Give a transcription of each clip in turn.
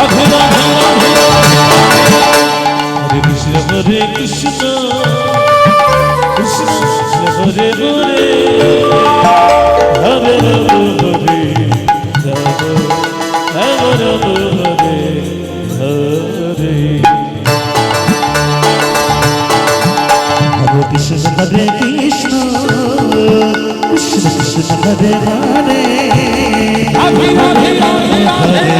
রাধে রাধে রাধে হরে কৃষ্ণ হরে কৃষ্ণ কৃষ্ণ কৃষ্ণ হরে হরে হরে হরে রাম রাম হরে হরে হরে কৃষ্ণ হরে কৃষ্ণ কৃষ্ণ কৃষ্ণ হরে হরে রাধে রাধে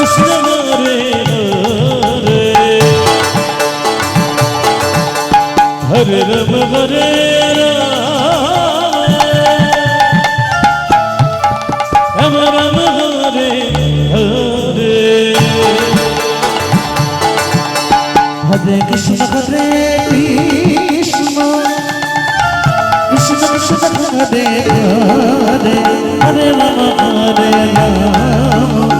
কৃষ্ণ হরে হরে হরে রাম হরে রাম। রাম রাম, হরে হরে। হরে কৃষ্ণ হরে কৃষ্ণ। হরে হরে। হরে রাম।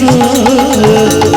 நீங்கள்